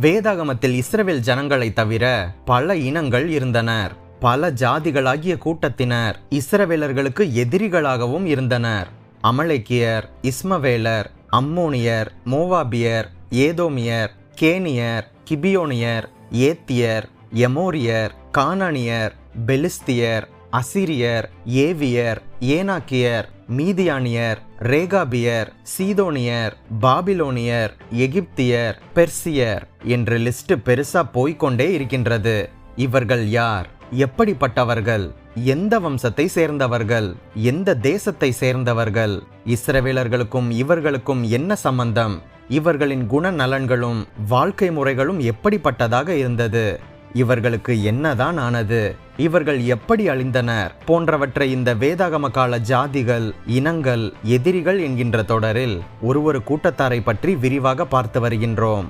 வேதாகமத்தில் இஸ்ரவேல் ஜனங்களை தவிர பல இனங்கள் இருந்தனர். பல ஜாதிகளாகிய கூட்டத்தினர் இஸ்ரவேலர்களுக்கு எதிரிகளாகவும் இருந்தனர். அமலேக்கியர் இஸ்மவேலர் அம்மோனியர் மோவாபியர் ஏதோமியர் கேனியர் கிபியோனியர் ஏத்தியர் எமோரியர் கானானியர் பெலிஸ்தியர் அசிரியர் ஏவியர் ஏனாக்கியர் மீதியானியர் ரேகாபியர் சீதோனியர் பாபிலோனியர் எகிப்தியர் பெர்சியர் என்ற லிஸ்ட் பெருசா போய்கொண்டே இருக்கின்றது. இவர்கள் யார்? எப்படிப்பட்டவர்கள்? எந்த வம்சத்தை சேர்ந்தவர்கள்? எந்த தேசத்தை சேர்ந்தவர்கள்? இஸ்ரவேலர்களுக்கும் இவர்களுக்கும் என்ன சம்பந்தம்? இவர்களின் குணநலன்களும் வாழ்க்கை முறைகளும் எப்படிப்பட்டதாக இருந்தது? இவர்களுக்கு என்னதான் ஆனது? இவர்கள் எப்படி அழிந்தனர்? போன்றவற்றை இந்த வேதாகம கால ஜாதிகள் இனங்கள் எதிரிகள் என்கின்ற தொடரில் ஒரு ஒரு கூட்டத்தாரை பற்றி விரிவாக பார்த்து வருகின்றோம்.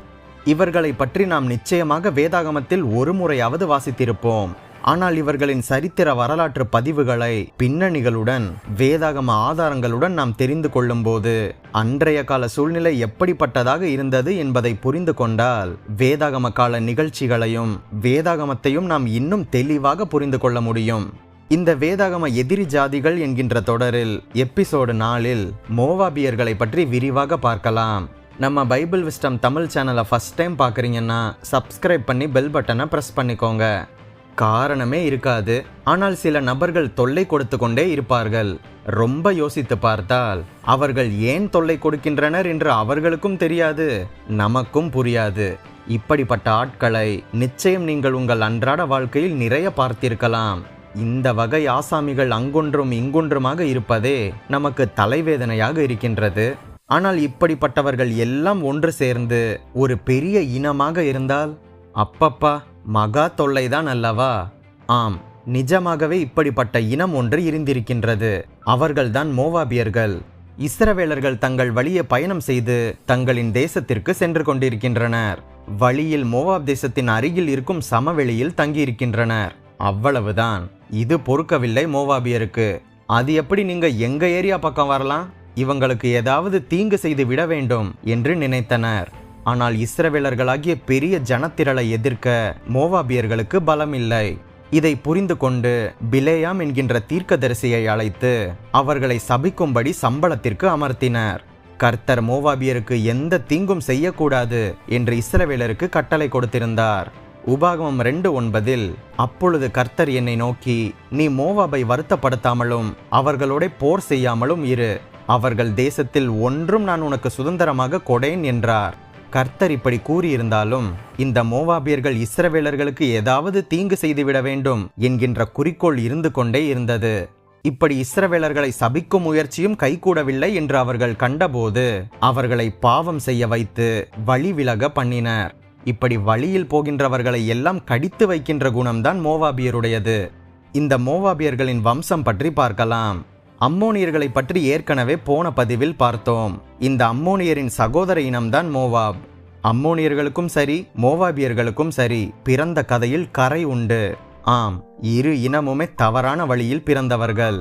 இவர்களை பற்றி நாம் நிச்சயமாக வேதாகமத்தில் ஒரு முறையாவது வாசித்திருப்போம். ஆனால் இவர்களின் சரித்திர வரலாற்று பதிவுகளை பின்னணிகளுடன் வேதாகம ஆதாரங்களுடன் நாம் தெரிந்து கொள்ளும்போது அன்றைய கால சூழ்நிலை எப்படிப்பட்டதாக இருந்தது என்பதை புரிந்து கொண்டால் வேதாகம கால நிகழ்ச்சிகளையும் வேதாகமத்தையும் நாம் இன்னும் தெளிவாக புரிந்து கொள்ள முடியும். இந்த வேதாகம எதிரி ஜாதிகள் என்கின்ற தொடரில் எபிசோடு நாலில் மோவாபியர்களை பற்றி விரிவாக பார்க்கலாம். நம்ம பைபிள் விஸ்டம் தமிழ் சேனலை ஃபஸ்ட் டைம் பார்க்குறீங்கன்னா சப்ஸ்கிரைப் பண்ணி பெல் பட்டனை ப்ரெஸ் பண்ணிக்கோங்க. காரணமே இருக்காது. ஆனால் சில நபர்கள் தொல்லை கொடுத்து கொண்டே இருப்பார்கள். ரொம்ப யோசித்து பார்த்தால் அவர்கள் ஏன் தொல்லை கொடுக்கின்றனர் என்று அவர்களுக்கும் தெரியாது நமக்கும் புரியாது. இப்படிப்பட்ட ஆட்களை நிச்சயம் நீங்கள் உங்கள் அன்றாட வாழ்க்கையில் நிறைய பார்த்திருக்கலாம். இந்த வகை ஆசாமிகள் அங்கொன்றும் இங்கொன்றுமாக இருப்பதே நமக்கு தலைவேதனையாக இருக்கின்றது. ஆனால் இப்படிப்பட்டவர்கள் எல்லாம் ஒன்று சேர்ந்து ஒரு பெரிய இனமாக இருந்தால் அப்பப்பா மகா தொல்லைதான் அல்லவா? ஆம் நிஜமாகவே இப்படிப்பட்ட இனம் ஒன்று இருந்திருக்கின்றது. அவர்கள்தான் மோவாபியர்கள். இஸ்ரவேலர்கள் தங்கள் வழியை பயணம் செய்து தங்களின் தேசத்திற்கு சென்று கொண்டிருக்கின்றனர். வழியில் மோவாப் தேசத்தின் அருகில் இருக்கும் சமவெளியில் தங்கியிருக்கின்றனர். அவ்வளவுதான். இது பொறுக்கவில்லை மோவாபியருக்கு. அது எப்படி நீங்க எங்க ஏரியா பக்கம் வரலாம்? இவங்களுக்கு ஏதாவது தீங்கு செய்து விட வேண்டும் என்று நினைத்தனர். ஆனால் இஸ்ரவேலர்களாகிய பெரிய ஜனத்திரளை எதிர்க்க மோவாபியர்களுக்கு பலம் இல்லை இதை புரிந்து கொண்டு பிலேயாம் என்கின்ற தீர்க்கதரிசியை அழைத்து அவர்களை சபிக்கும்படி சம்பளத்திற்கு அமர்த்தினர். கர்த்தர் மோவாபியருக்கு எந்த தீங்கும் செய்யக்கூடாது என்று இஸ்ரவேலருக்கு கட்டளை கொடுத்திருந்தார். உபாகமம் ரெண்டு ஒன்பதில் அப்பொழுது கர்த்தர் என்னை நோக்கி நீ மோவாபை வருத்தப்படுத்தாமலும் அவர்களோட போர் செய்யாமலும் இரு. அவர்கள் தேசத்தில் ஒன்றும் நான் உனக்கு சுதந்திரமாக கொடேன் என்றார். கர்த்தர் இப்படி கூறியிருந்தாலும் இந்த மோவாபியர்கள் இஸ்ரவேலர்களுக்கு ஏதாவது தீங்கு செய்துவிட வேண்டும் என்கின்ற குறிக்கோள் இருந்து கொண்டே இருந்தது. இப்படி இஸ்ரவேலர்களை சபிக்கும் முயற்சியும் கைகூடவில்லை என்று அவர்கள் கண்டபோது அவர்களை பாவம் செய்ய வைத்து வழி விலக பண்ணினர். இப்படி வழியில் போகின்றவர்களை எல்லாம் கடித்து வைக்கின்ற குணம்தான் மோவாபியருடையது. இந்த மோவாபியர்களின் வம்சம் பற்றி பார்க்கலாம். அம்மோனியர்களை பற்றி ஏற்கனவே போன பதிவில் பார்த்தோம். இந்த அம்மோனியரின் சகோதர இனம்தான் மோவாப். அம்மோனியர்களுக்கும் சரி மோவாபியர்களுக்கும் சரி பிறந்த கதையில் கரை உண்டு. ஆம் இரு இனமுமே தவறான வழியில் பிறந்தவர்கள்.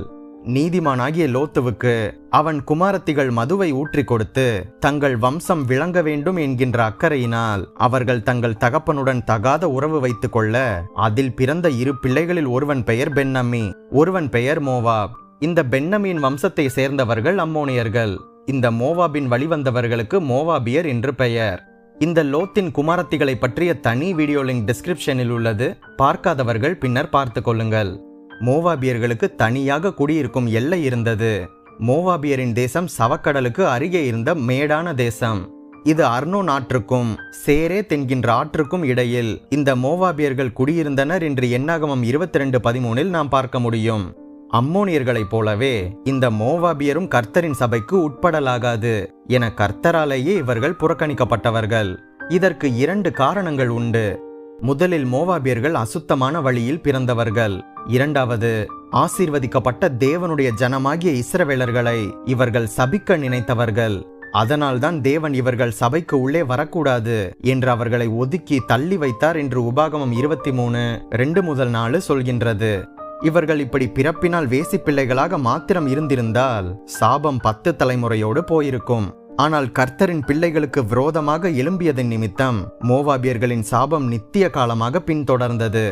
நீதிமானாகிய லோத்துவுக்கு அவன் குமாரத்திகள் மதுவை ஊற்றி கொடுத்து தங்கள் வம்சம் விளங்க வேண்டும் என்கின்ற அக்கறையினால் அவர்கள் தங்கள் தகப்பனுடன் தகாத உறவு வைத்துக் கொள்ள அதில் பிறந்த இரு பிள்ளைகளில் ஒருவன் பெயர் பென்னம்மி ஒருவன் பெயர் மோவாப். இந்த பென்னமியின் வம்சத்தை சேர்ந்தவர்கள் அம்மோனியர்கள். இந்த மோவாபின் வழிவந்தவர்களுக்கு மோவாபியர் என்று பெயர். இந்த லோத்தின் குமாரத்திகளை பற்றிய தனி வீடியோ லிங்க் டிஸ்கிரிப்ஷனில் உள்ளது. பார்க்காதவர்கள் பின்னர் பார்த்து கொள்ளுங்கள். மோவாபியர்களுக்கு தனியாக குடியிருக்கும் எல்லை இருந்தது. மோவாபியரின் தேசம் சவக்கடலுக்கு அருகே இருந்த மேடான தேசம். இது அர்னோ ஆற்றுக்கும் சேரே தென்கின்ற ஆற்றுக்கும் இடையில். இந்த மோவாபியர்கள் குடியிருந்தனர் என்று எண்ணாகமம் இருபத்தி ரெண்டு பதிமூனில் நாம் பார்க்க முடியும். அம்மோனியர்களைப் போலவே இந்த மோவாபியரும் கர்த்தரின் சபைக்கு உட்படலாகாது என கர்த்தராலேயே இவர்கள் புறக்கணிக்கப்பட்டவர்கள். இதற்கு இரண்டு காரணங்கள் உண்டு. முதலில் மோவாபியர்கள் அசுத்தமான வழியில் பிறந்தவர்கள். இரண்டாவது ஆசீர்வதிக்கப்பட்ட தேவனுடைய ஜனமாகிய இஸ்ரவேலர்களை இவர்கள் சபிக்க நினைத்தவர்கள். அதனால்தான் தேவன் இவர்கள் சபைக்கு உள்ளே வரக்கூடாது என்று அவர்களை ஒதுக்கி தள்ளி வைத்தார் என்று உபாகமம் இருபத்தி மூணு ரெண்டு முதல் நாலு சொல்கின்றது. இவர்கள் இப்படி பிறப்பினால் வேசி பிள்ளைகளாக மாத்திரம் இருந்திருந்தால் சாபம் பத்து தலைமுறையோடு போயிருக்கும். ஆனால் கர்த்தரின் பிள்ளைகளுக்கு விரோதமாக எழும்பியதன் நிமித்தம் மோவாபியர்களின் சாபம் நித்திய காலமாக பின்தொடர்ந்தது.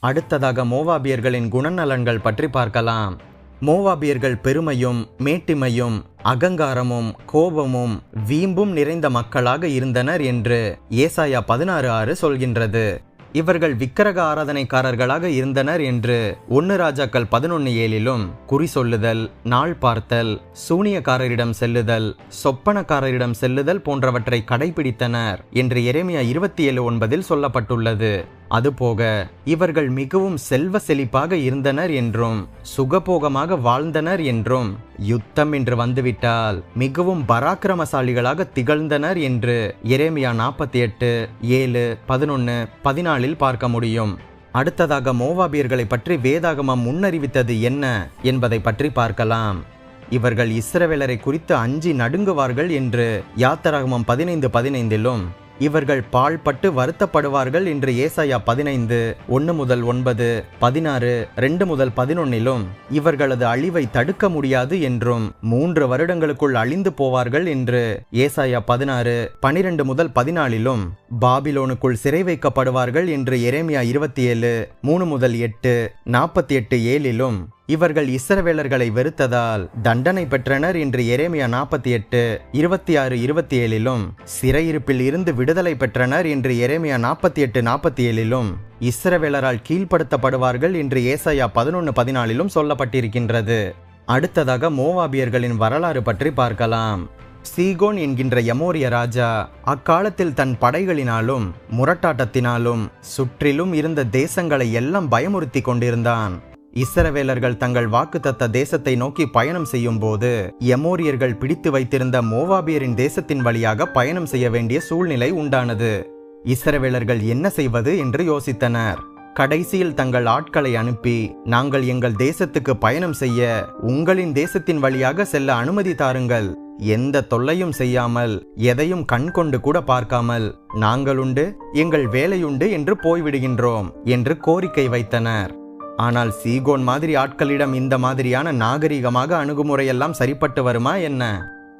அடுத்ததாக மோவாபியர்களின் குணநலன்கள் பற்றி பார்க்கலாம். மோவாபியர்கள் பெருமையும் மேட்டிமையும் அகங்காரமும் கோபமும் வீம்பும் நிறைந்த மக்களாக இருந்தனர் என்று ஏசாயா பதினாறு ஆறு சொல்கின்றது. இவர்கள் விக்கிரக ஆராதனைக்காரர்களாக இருந்தனர் என்று ஒன்னு ராஜாக்கள் பதினொன்னு ஏழிலும் குறி சொல்லுதல் நாள் பார்த்தல் சூனியக்காரரிடம் செல்லுதல் சொப்பனக்காரரிடம் செல்லுதல் போன்றவற்றை கடைபிடித்தனர் என்று எரேமியா இருபத்தி ஏழு ஒன்பதில் சொல்லப்பட்டுள்ளது. அதுபோக இவர்கள் மிகவும் செல்வ செழிப்பாக இருந்தனர் என்றும் சுகபோகமாக வாழ்ந்தனர் என்றும் யுத்தம் என்று வந்துவிட்டால் மிகவும் பராக்கிரமசாலிகளாக திகழ்ந்தனர் என்று எரேமியா நாற்பத்தி எட்டு ஏழு பதினொன்று பதினாலில் பார்க்க முடியும். அடுத்ததாக மோவாபியர்களை பற்றி வேதாகமம் முன்னறிவித்தது என்ன என்பதை பற்றி பார்க்கலாம். இவர்கள் இஸ்ரவேலரை குறித்து அஞ்சி நடுங்குவார்கள் என்று யாத்தராகமம் பதினைந்து பதினைந்திலும் இவர்கள் பாழ்பட்டு வருத்தப்படுவார்கள் என்று ஏசாயா பதினைந்து ஒன்று முதல் ஒன்பது பதினாறு ரெண்டு முதல் பதினொன்னிலும் இவர்களது அழிவை தடுக்க முடியாது என்றும் மூன்று வருடங்களுக்குள் அழிந்து போவார்கள் என்று ஏசாயா பதினாறு பனிரெண்டு முதல் பதினாலிலும் பாபிலோனுக்குள் சிறை வைக்கப்படுவார்கள் என்று எரேமியா இருபத்தி ஏழு மூணு முதல் எட்டு நாற்பத்தி எட்டு ஏழிலும் இவர்கள் இஸ்ரவேலர்களை வெறுத்ததால் தண்டனை பெற்றனர் என்று எரேமியா நாற்பத்தி எட்டு இருபத்தி ஆறு இருபத்தி ஏழிலும் சிறையிருப்பில் இருந்து விடுதலை பெற்றனர் என்று எரேமியா நாற்பத்தி எட்டு நாற்பத்தி ஏழிலும் இஸ்ரவேலரால் கீழ்ப்படுத்தப்படுவார்கள் என்று ஏசாயா பதினொன்று பதினாலிலும் சொல்லப்பட்டிருக்கின்றது. அடுத்ததாக மோவாபியர்களின் வரலாறு பற்றி பார்க்கலாம். சீகோன் என்கின்ற யமோரிய ராஜா அக்காலத்தில் தன் படைகளினாலும் முரட்டாட்டத்தினாலும் சுற்றிலும் இருந்த தேசங்களை எல்லாம் பயமுறுத்தி கொண்டிருந்தான். இஸ்ரவேலர்கள் தங்கள் வாக்குத்தத்த தேசத்தை நோக்கி பயணம் செய்யும் போது எமோரியர்கள் பிடித்து வைத்திருந்த மோவாபியரின் தேசத்தின் வழியாக பயணம் செய்ய வேண்டிய சூழ்நிலை உண்டானது. இஸ்ரவேலர்கள் என்ன செய்வது என்று யோசித்தனர். கடைசியில் தங்கள் ஆட்களை அனுப்பி நாங்கள் எங்கள் தேசத்துக்கு பயணம் செய்ய உங்களின் தேசத்தின் வழியாக செல்ல அனுமதி தாருங்கள். எந்த தொல்லையும் செய்யாமல் எதையும் கண் கொண்டு கூட பார்க்காமல் நாங்களுண்டு எங்கள் வேலையுண்டு என்று போய்விடுகின்றோம் என்று கோரிக்கை வைத்தனர். ஆனால் சீகோன் மாதிரி ஆட்களிடம் இந்த மாதிரியான நாகரிகமாக அணுகுமுறையெல்லாம் சரிப்பட்டு வருமா என்ன?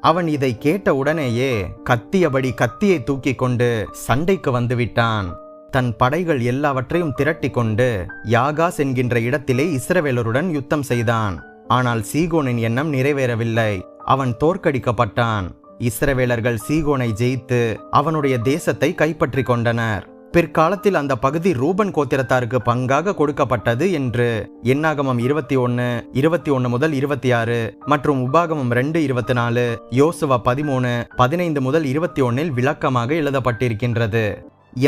அவன் இதை கேட்ட உடனேயே கத்தியபடி கத்தியை தூக்கி கொண்டு சண்டைக்கு வந்துவிட்டான் தன் படைகள் எல்லாவற்றையும் திரட்டி கொண்டு யாகாஸ் என்கின்ற இடத்திலே இஸ்ரவேலருடன் யுத்தம் செய்தான். ஆனால் சீகோனின் எண்ணம் நிறைவேறவில்லை. அவன் தோற்கடிக்கப்பட்டான். இஸ்ரவேலர்கள் சீகோனை ஜெயித்து அவனுடைய தேசத்தை கைப்பற்றி கொண்டனர். பிற்காலத்தில் அந்த பகுதி ரூபன் கோத்திரத்தாருக்கு பங்காக கொடுக்கப்பட்டது என்று எண்ணாகமம் இருபத்தி ஒன்னு இருபத்தி ஒன்னு முதல் இருபத்தி ஆறு மற்றும் உபாகமம் ரெண்டு இருபத்தி நாலு யோசுவா பதிமூணு பதினைந்து முதல் இருபத்தி ஒன்னில் விளக்கமாக எழுதப்பட்டிருக்கின்றது.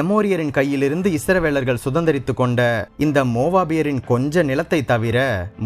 எமோரியரின் கையிலிருந்து இஸ்ரவேலர்கள் சுதந்திரித்து கொண்ட இந்த மோவாபியரின் கொஞ்ச நிலத்தை தவிர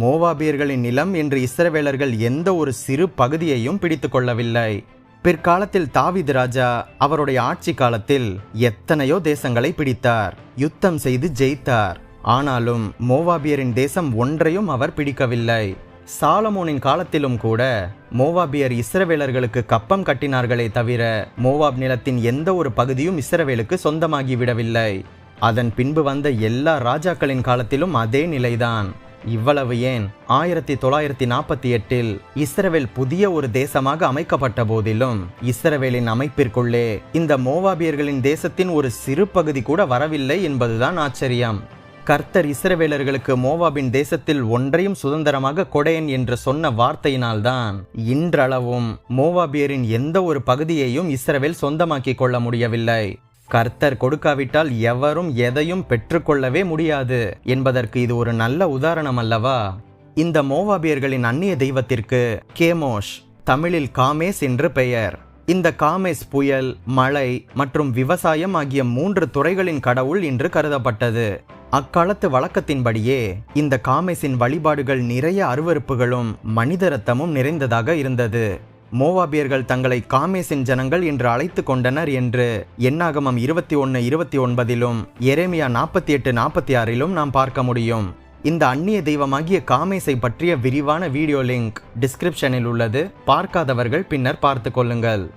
மோவாபியர்களின் நிலம் என்று இஸ்ரவேலர்கள் எந்த ஒரு சிறு பகுதியையும் பிடித்து கொள்ளவில்லை. பிற்காலத்தில் தாவீது ராஜா அவருடைய ஆட்சி காலத்தில் எத்தனையோ தேசங்களை பிடித்தார். யுத்தம் செய்து ஜெயித்தார். ஆனாலும் மோவாபியரின் தேசம் ஒன்றையும் அவர் பிடிக்கவில்லை. சாலமோனின் காலத்திலும் கூட மோவாபியர் இஸ்ரவேலர்களுக்கு கப்பம் கட்டினார்களே தவிர மோவாப் நிலத்தின் எந்த ஒரு பகுதியும் இஸ்ரவேலுக்கு சொந்தமாகி விடவில்லை அதன் பின்பு வந்த எல்லா ராஜாக்களின் காலத்திலும் அதே நிலைதான். இவ்வளவு ஏன்? ஆயிரத்தி தொள்ளாயிரத்தி நாற்பத்தி எட்டில் இஸ்ரவேல் புதிய ஒரு தேசமாக அமைக்கப்பட்ட போதிலும் இஸ்ரவேலின் அமைப்பிற்குள்ளே இந்த மோவாபியர்களின் தேசத்தின் ஒரு சிறு பகுதி கூட வரவில்லை என்பதுதான் ஆச்சரியம். கர்த்தர் இஸ்ரவேலர்களுக்கு மோவாபின் தேசத்தில் ஒன்றையும் சுதந்திரமாக கொடையன் என்று சொன்ன வார்த்தையினால்தான் இன்றளவும் மோவாபியரின் எந்த ஒரு பகுதியையும் இஸ்ரவேல் சொந்தமாக்கிக் கொள்ள முடியவில்லை. கர்த்தர் கொடுக்காவிட்டால் எவரும் எதையும் பெற்றுக்கொள்ளவே முடியாது என்பதற்கு இது ஒரு நல்ல உதாரணம் அல்லவா? இந்த மோவாபியர்களின் அந்நிய தெய்வத்திற்கு கேமோஷ் தமிழில் காமேஸ் என்று பெயர். இந்த காமேஸ் புயல் மழை மற்றும் விவசாயம் ஆகிய மூன்று துறைகளின் கடவுள் என்று கருதப்பட்டது. அக்காலத்து வழக்கத்தின்படியே இந்த காமேஸின் வழிபாடுகள் நிறைய அருவருப்புகளும் மனித ரத்தமும் நிறைந்ததாக இருந்தது. மோவாபியர்கள் தங்களை காமேசின் ஜனங்கள் என்று அழைத்து கொண்டனர் என்று எண்ணாகமம் இருபத்தி ஒன்று இருபத்தி ஒன்பதிலும் எரேமியா நாற்பத்தி எட்டு நாற்பத்தி ஆறிலும் நாம் பார்க்க முடியும். இந்த அந்நிய தெய்வமாகிய காமேசை பற்றிய விரிவான வீடியோ லிங்க் டிஸ்கிரிப்ஷனில் உள்ளது. பார்க்காதவர்கள் பின்னர் பார்த்து கொள்ளுங்கள்.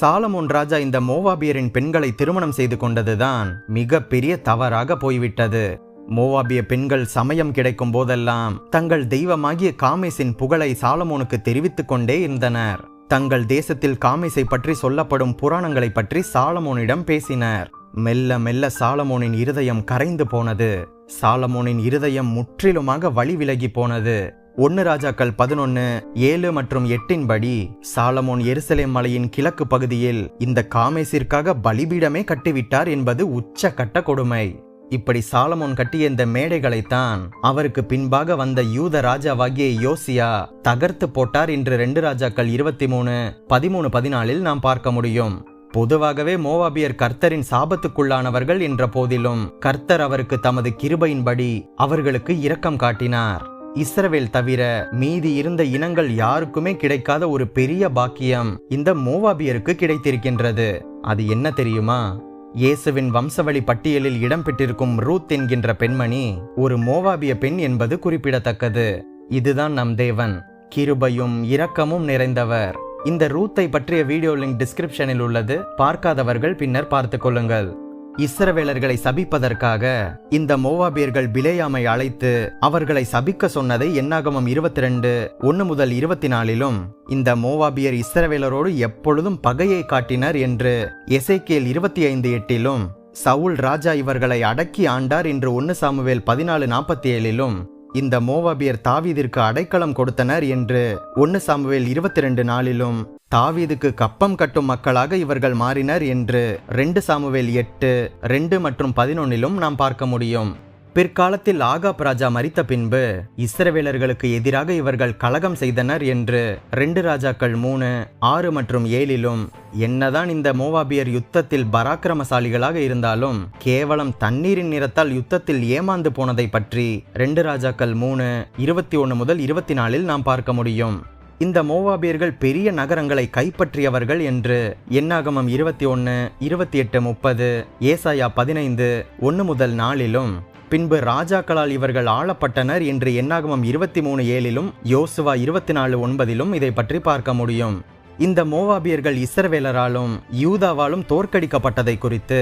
சாலமோன் ராஜா இந்த மோவாபியரின் பெண்களை திருமணம் செய்து கொண்டதுதான் மிக பெரிய தவறாக போய்விட்டது. மோவாபிய பெண்கள் சமயம் கிடைக்கும் போதெல்லாம் தங்கள் தெய்வமாகிய காமேசின் புகழை சாலமோனுக்கு தெரிவித்துக் கொண்டே இருந்தனர். தங்கள் தேசத்தில் காமிசை பற்றி சொல்லப்படும் புராணங்களை பற்றி சாலமோனிடம் பேசினர். மெல்ல மெல்ல சாலமோனின் இருதயம் கரைந்து போனது. சாலமோனின் இருதயம் முற்றிலுமாக வழி விலகி போனது. ஒன்னு ராஜாக்கள் பதினொன்னு ஏழு மற்றும் எட்டின் படி சாலமோன் எருசலேம் மலையின் கிழக்கு பகுதியில் இந்த காமேசிற்காக பலிபீடமே கட்டிவிட்டார் என்பது உச்சக்கட்ட கொடுமை. இப்படி சாலமோன் கட்டிய இந்த மேடைகளைத்தான் அவருக்கு பின்பாக வந்த யூத ராஜாவாகிய யோசியா தகர்த்து போட்டார் என்று ரெண்டு ராஜாக்கள் இருபத்தி மூணு பதிமூணு பதினாலில் நாம் பார்க்க முடியும். பொதுவாகவே மோவாபியர் கர்த்தரின் சாபத்துக்குள்ளானவர்கள் என்ற போதிலும் கர்த்தர் அவருக்கு தமது கிருபையின்படி அவர்களுக்கு இரக்கம் காட்டினார். இஸ்ரவேல் தவிர மீதி இருந்த இனங்கள் யாருக்குமே கிடைக்காத ஒரு பெரிய பாக்கியம் இந்த மோவாபியருக்கு கிடைத்திருக்கின்றது. அது என்ன தெரியுமா? இயேசுவின் வம்சவழி பட்டியலில் இடம்பெற்றிருக்கும் ரூத் என்கின்ற பெண்மணி ஒரு மோவாபிய பெண் என்பது குறிப்பிடத்தக்கது. இதுதான் நம் தேவன். கிருபையும் இரக்கமும் நிறைந்தவர். இந்த ரூத்தை பற்றிய வீடியோ லிங்க் டிஸ்கிரிப்ஷனில் உள்ளது. பார்க்காதவர்கள் பின்னர் பார்த்துக் கொள்ளுங்கள். இஸ்ரவேலர்களை சபிப்பதற்காக இந்த மோவாபியர்கள் பிலேயாமை அழைத்து அவர்களை சபிக்க சொன்னதை எண்ணாகமம் இருபத்தி ரெண்டு ஒன்னு முதல் இருபத்தி நாலிலும் இந்த மோவாபியர் இஸ்ரவேலரோடு எப்பொழுதும் பகையை காட்டினர் என்று எசைக்கேல் இருபத்தி ஐந்து எட்டிலும் சவுல் ராஜா இவர்களை அடக்கி ஆண்டார் என்று ஒன்னு சாமுவேல் பதினாலு நாற்பத்தி ஏழிலும் இந்த மோவாபியர் தாவீதிற்கு அடைக்கலம் கொடுத்தனர் என்று ஒன்னு சாமுவேல் இருபத்தி ரெண்டு நாளிலும் தாவீதுக்கு கப்பம் கட்டும் மக்களாக இவர்கள் மாறினர் என்று ரெண்டு சாமுவேல் எட்டு ரெண்டு மற்றும் பதினொன்னிலும் நாம் பார்க்க முடியும். பிற்காலத்தில் ஆகாப் ராஜா மரித்த பின்பு இஸ்ரவேலர்களுக்கு எதிராக இவர்கள் கலகம் செய்தனர் என்று ரெண்டு ராஜாக்கள் மூணு ஆறு மற்றும் ஏழிலும் என்னதான் இந்த மோவாபியர் யுத்தத்தில் பராக்கிரமசாலிகளாக இருந்தாலும் கேவலம் தண்ணீரின் நிறத்தால் யுத்தத்தில் ஏமாந்து போனதை பற்றி ரெண்டு ராஜாக்கள் மூணு இருபத்தி ஒன்று முதல் இருபத்தி நாலில் நாம் பார்க்க முடியும். இந்த மோவாபியர்கள் பெரிய நகரங்களை கைப்பற்றியவர்கள் என்று எண்ணாகமம் இருபத்தி ஒன்று இருபத்தி எட்டு முப்பது ஏசாயா பதினைந்து ஒன்று முதல் நாளிலும் பின்பு ராஜாக்களால் இவர்கள் ஆளப்பட்டனர் என்று எண்ணாகமம் இருபத்தி மூணு ஏழிலும் யோசுவா இருபத்தி நாலு ஒன்பதிலும் இதை பற்றி பார்க்க முடியும். இந்த மோவாபியர்கள் இஸ்ரவேலராலும் யூதாவாலும் தோற்கடிக்கப்பட்டதை குறித்து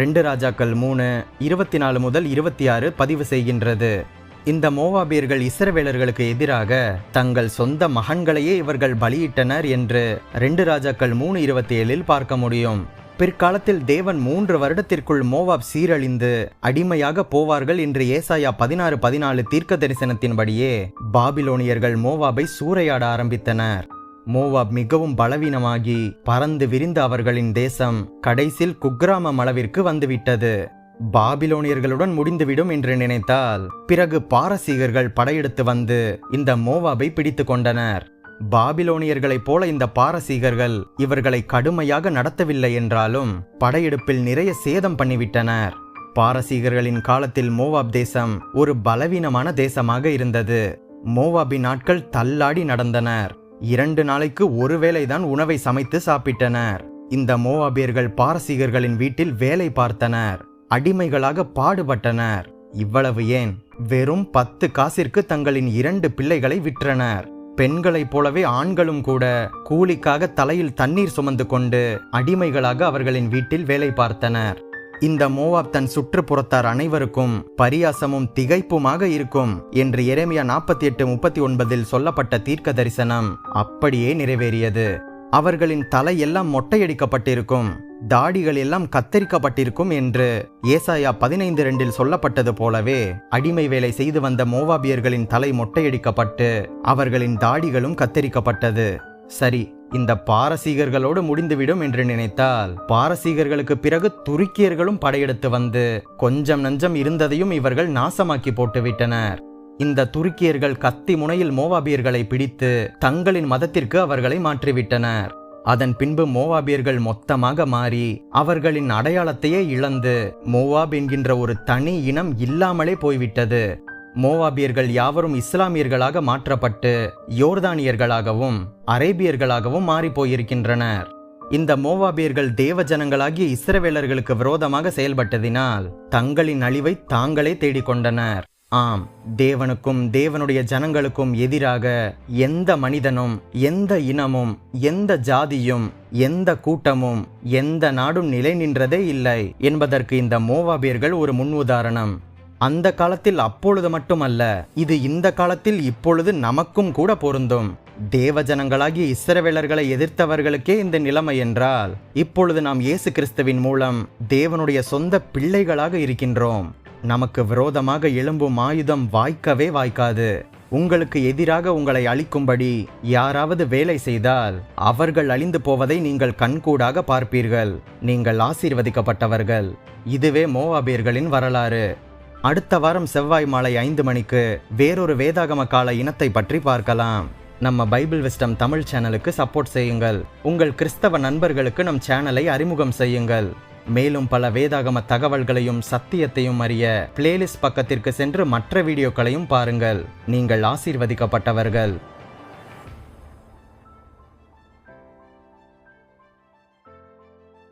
ரெண்டு ராஜாக்கள் மூணு இருபத்தி நாலு முதல் இருபத்தி ஆறு பதிவு செய்கின்றது. இந்த மோவாபியர்கள் இஸ்ரவேலர்களுக்கு எதிராக தங்கள் சொந்த மகன்களையே இவர்கள் பலியிட்டனர் என்று ரெண்டு ராஜாக்கள் மூணு இருபத்தி ஏழில் பார்க்க முடியும். பிற்காலத்தில் தேவன் மூன்று வருடத்திற்குள் மோவாப் சீரழிந்து அடிமையாக போவார்கள் என்று ஏசாயா பதினாறு பதினாலு தீர்க்க தரிசனத்தின்படியே பாபிலோனியர்கள் மோவாபை சூறையாட ஆரம்பித்தனர். மோவாப் மிகவும் பலவீனமாகி பறந்து விரிந்த அவர்களின் தேசம் கடைசில் குக்கிராமம் அளவிற்கு வந்துவிட்டது. பாபிலோனியர்களுடன் முடிந்துவிடும் என்று நினைத்தால் பிறகு பாரசீகர்கள் படையெடுத்து வந்து இந்த மோவாபை பிடித்து கொண்டனர். பாபிலோனியர்களைப் போல இந்த பாரசீகர்கள் இவர்களை கடுமையாக நடத்தவில்லை என்றாலும் படையெடுப்பில் நிறைய சேதம் பண்ணிவிட்டனர். பாரசீகர்களின் காலத்தில் மோவாப் தேசம் ஒரு பலவீனமான தேசமாக இருந்தது. மோவாபின் நாட்கள் தள்ளாடி நடந்தனர். இரண்டு நாளைக்கு ஒருவேளைதான் உணவை சமைத்து சாப்பிட்டனர். இந்த மோவாபியர்கள் பாரசீகர்களின் வீட்டில் வேலை பார்த்தனர். அடிமைகளாக பாடுபட்டனர். இவ்வளவு ஏன்? வெறும் பத்து காசிற்கு தங்களின் இரண்டு பிள்ளைகளை விற்றனர். பெண்களைப் போலவே ஆண்களும் கூட கூலிக்காக தலையில் தண்ணீர் சுமந்து கொண்டு அடிமைகளாக அவர்களின் வீட்டில் வேலை பார்த்தனர். இந்த மோவாப் தன் சுற்றுப்புறத்தார் அனைவருக்கும் பரியாசமும் திகைப்புமாக இருக்கும் என்று எரேமியா நாற்பத்தி எட்டு முப்பத்தி ஒன்பதில் சொல்லப்பட்ட தீர்க்க தரிசனம் அப்படியே நிறைவேறியது. அவர்களின் தலையெல்லாம் மொட்டையடிக்கப்பட்டிருக்கும். தாடிகள் எல்லாம் கத்தரிக்கப்பட்டிருக்கும் என்று ஏசாயா பதினைந்து ரெண்டில் சொல்லப்பட்டது போலவே அடிமை வேலை செய்து வந்த மோவாபியர்களின் தலை மொட்டையடிக்கப்பட்டு அவர்களின் தாடிகளும் கத்தரிக்கப்பட்டது. சரி இந்த பாரசீகர்களோடு முடிந்துவிடும் என்று நினைத்தால் பாரசீகர்களுக்கு பிறகு துருக்கியர்களும் படையெடுத்து வந்து கொஞ்சம் நஞ்சம் இருந்ததையும் இவர்கள் நாசமாக்கி போட்டுவிட்டனர். இந்த துருக்கியர்கள் கத்தி முனையில் மோவாபியர்களை பிடித்து தங்களின் மதத்திற்கு அவர்களை மாற்றிவிட்டனர். அதன் பின்பு மோவாபியர்கள் மொத்தமாக மாறி அவர்களின் அடையாளத்தையே இழந்து மோவாப் என்கின்ற ஒரு தனி இனம் இல்லாமலே போய்விட்டது. மோவாபியர்கள் யாவரும் இஸ்லாமியர்களாக மாற்றப்பட்டு யோர்தானியர்களாகவும் அரேபியர்களாகவும் மாறிப்போயிருக்கின்றனர் இந்த மோவாபியர்கள் தேவ ஜனங்களாகிய இஸ்ரவேலர்களுக்கு விரோதமாக செயல்பட்டதினால் தங்களின் அழிவை தாங்களே தேடிக்கொண்டனர். ஆம் தேவனுக்கும் தேவனுடைய ஜனங்களுக்கும் எதிராக எந்த மனிதனும் எந்த இனமும் எந்த ஜாதியும் எந்த கூட்டமும் எந்த நாடும் நிலை நின்றதே இல்லை என்பதற்கு இந்த மோவாபியர்கள் ஒரு முன் உதாரணம் அந்த காலத்தில் அப்பொழுது மட்டுமல்ல இது இந்த காலத்தில் இப்பொழுது நமக்கும் கூட பொருந்தும். தேவ ஜனங்களாகிய இஸ்ரவேலர்களை எதிர்த்தவர்களுக்கே இந்த நிலைமை என்றால் இப்பொழுது நாம் இயேசு கிறிஸ்துவின் மூலம் தேவனுடைய சொந்த பிள்ளைகளாக இருக்கின்றோம். நமக்கு விரோதமாக எழும்பும் ஆயுதம் வாய்க்கவே வாய்க்காது. உங்களுக்கு எதிராக உங்களை அழிக்கும்படி யாராவது வேலை செய்தால் அவர்கள் அழிந்து போவதை நீங்கள் கண்கூடாக பார்ப்பீர்கள். நீங்கள் ஆசீர்வதிக்கப்பட்டவர்கள். இதுவே மோவாபியர்களின் வரலாறு. அடுத்த வாரம் செவ்வாய் மாலை ஐந்து மணிக்கு வேறொரு வேதாகம கால இனத்தை பற்றி பார்க்கலாம். நம்ம பைபிள் விஸ்டம் தமிழ் சேனலுக்கு சப்போர்ட் செய்யுங்கள். உங்கள் கிறிஸ்தவ நண்பர்களுக்கு நம் சேனலை அறிமுகம் செய்யுங்கள். மேலும் பல வேதாகம தகவல்களையும் சத்தியத்தையும் அறிய பிளேலிஸ்ட் பக்கத்திற்கு சென்று மற்ற வீடியோக்களையும் பாருங்கள். நீங்கள் ஆசீர்வதிக்கப்பட்டவர்கள்.